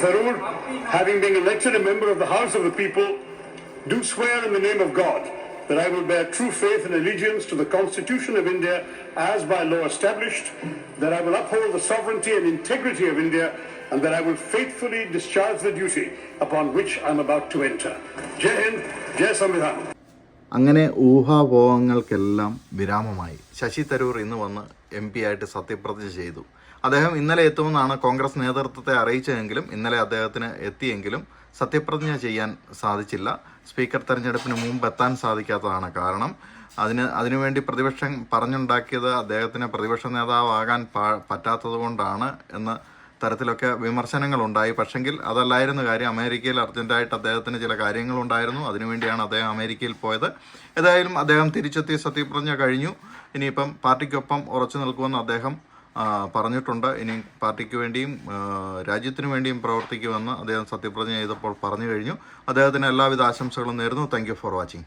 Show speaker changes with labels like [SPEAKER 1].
[SPEAKER 1] Tharoor, having been elected a member of the House of the People, do swear in the name of God that I will bear true faith and allegiance to the Constitution of India as by law established, that I will uphold the sovereignty and integrity of India, and that I will faithfully discharge the duty upon which I am about to enter. Jai Hind, Jai Samvidhan.
[SPEAKER 2] അങ്ങനെ ഊഹാപോഹങ്ങൾക്കെല്ലാം വിരാമമായി. ശശി തരൂർ ഇന്ന് വന്ന് M P ആയിട്ട് സത്യപ്രതിജ്ഞ ചെയ്തു. അദ്ദേഹം ഇന്നലെ എത്തുമെന്നാണ് കോൺഗ്രസ് നേതൃത്വത്തെ അറിയിച്ചതെങ്കിലും ഇന്നലെ അദ്ദേഹത്തിന് എത്തിയെങ്കിലും സത്യപ്രതിജ്ഞ ചെയ്യാൻ സാധിച്ചില്ല. സ്പീക്കർ തെരഞ്ഞെടുപ്പിന് മുമ്പ് എത്താൻ സാധിക്കാത്തതാണ് കാരണം അതിന് അതിനുവേണ്ടി പ്രതിപക്ഷം പറഞ്ഞുണ്ടാക്കിയത് അദ്ദേഹത്തിന് പ്രതിപക്ഷ നേതാവാകാൻ പറ്റാത്തത് കൊണ്ടാണ് എന്ന് തരത്തിലൊക്കെ വിമർശനങ്ങളുണ്ടായി. പക്ഷെങ്കിൽ അതല്ലായിരുന്നു കാര്യം. അമേരിക്കയിൽ അർജന്റായിട്ട് അദ്ദേഹത്തിന് ചില കാര്യങ്ങളുണ്ടായിരുന്നു. അതിനുവേണ്ടിയാണ് അദ്ദേഹം അമേരിക്കയിൽ പോയത്. ഏതായാലും അദ്ദേഹം തിരിച്ചെത്തി സത്യപ്രതിജ്ഞ കഴിഞ്ഞു. ഇനിയിപ്പം പാർട്ടിക്കൊപ്പം ഉറച്ചു നിൽക്കുമെന്ന് അദ്ദേഹം പറഞ്ഞിട്ടുണ്ട്. ഇനി പാർട്ടിക്ക് വേണ്ടിയും രാജ്യത്തിനു വേണ്ടിയും പ്രവർത്തിക്കുമെന്ന് അദ്ദേഹം സത്യപ്രതിജ്ഞ ചെയ്തപ്പോൾ പറഞ്ഞു കഴിഞ്ഞു. അദ്ദേഹത്തിന് എല്ലാവിധ ആശംസകളും നേരുന്നു. Thank for watching